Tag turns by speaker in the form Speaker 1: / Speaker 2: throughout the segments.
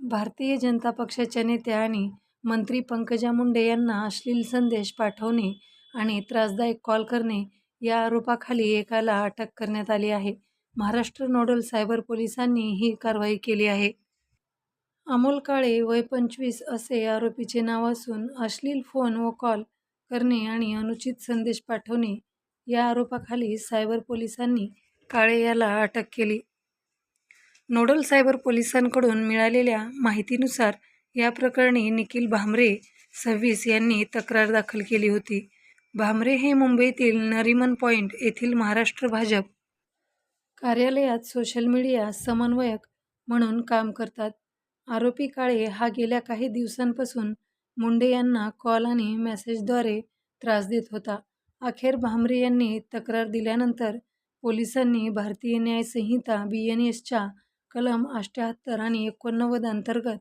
Speaker 1: भारतीय जनता पक्षाच्या नेत्या आणि मंत्री पंकजा मुंडे यांना अश्लील संदेश पाठवणे आणि त्रासदायक कॉल करणे या आरोपाखाली एकाला अटक करण्यात आली आहे. महाराष्ट्र नोडल सायबर पोलिसांनी ही कारवाई केली आहे. अमोल काळे वय पंचवीस असे आरोपीचे नाव असून अश्लील फोन व कॉल करणे आणि अनुचित संदेश पाठवणे या आरोपाखाली सायबर पोलिसांनी काळे याला अटक केली. नोडल सायबर पोलिसांकडून मिळालेल्या माहितीनुसार या प्रकरणी निखिल भामरे सव्वीस यांनी तक्रार दाखल केली होती. भामरे हे मुंबईतील नरिमन पॉइंट येथील महाराष्ट्र भाजप कार्यालयात सोशल मीडिया समन्वयक म्हणून काम करतात. आरोपी काळे हा गेल्या काही दिवसांपासून मुंडे यांना कॉल आणि मेसेजद्वारे त्रास देत होता. अखेर भामरे यांनी तक्रार दिल्यानंतर पोलिसांनी भारतीय न्याय संहिता एसच्या कलम अष्ट्याहत्तर आणि एकोणनव्वद अंतर्गत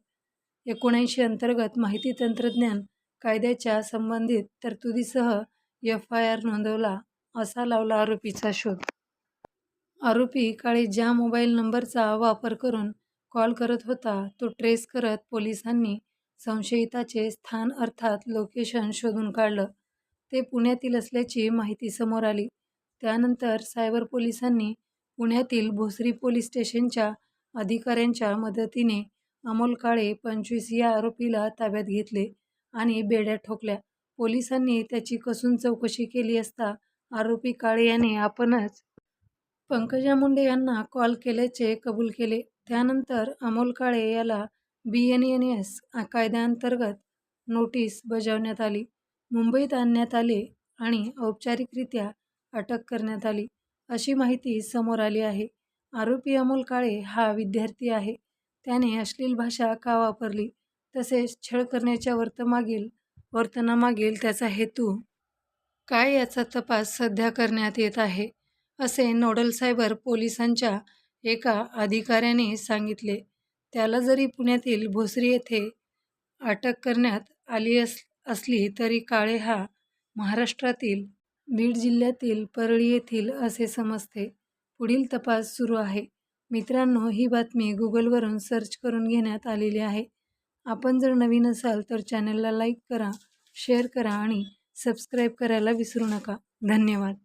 Speaker 1: एकोणऐंशी अंतर्गत माहिती तंत्रज्ञान कायद्याच्या संबंधित तरतुदीसह एफ आय आर नोंदवला असा लावला आरोपीचा शोध. आरोपी काळे ज्या मोबाईल नंबरचा वापर करून कॉल करत होता तो ट्रेस करत पोलिसांनी संशयिताचे स्थान अर्थात लोकेशन शोधून काढलं. ते पुण्यातील असल्याची माहिती समोर आली. त्यानंतर सायबर पोलिसांनी पुण्यातील भोसरी पोलीस स्टेशनच्या अधिकाऱ्यांच्या मदतीने अमोल काळे पंचवीस या आरोपीला ताब्यात घेतले आणि बेड्या ठोकल्या. पोलिसांनी त्याची कसून चौकशी केली असता आरोपी काळे याने आपणच पंकजा मुंडे यांना कॉल केल्याचे कबूल केले. त्यानंतर अमोल काळे याला बी एन एन एस कायद्याअंतर्गत नोटीस बजावण्यात आली. मुंबईत आणण्यात आले आणि औपचारिकरित्या अटक करण्यात आली, अशी माहिती समोर आली आहे. आरोपी अमोल काळे हा विद्यार्थी आहे. त्याने अश्लील भाषा का वापरली तसेच छळ करण्याच्या वर्तमागील वर्तनामागील त्याचा हेतू काय याचा तपास सध्या करण्यात येत आहे, असे नोडल सायबर पोलिसांच्या एका अधिकाऱ्याने सांगितले. त्याला जरी पुण्यातील भोसरी येथे अटक करण्यात आली अस असली तरी काळे हा महाराष्ट्रातील बीड जिल्ह्यातील परळी येथील असे समजते. पुढील तपास सुरू आहे. मित्रांनो ही बातमी गुगलवरून सर्च करून घेण्यात आलेली आहे. आपण जर नवीन असाल तर चॅनलला लाईक करा, शेअर करा आणि सबस्क्राईब करायला विसरू नका. धन्यवाद.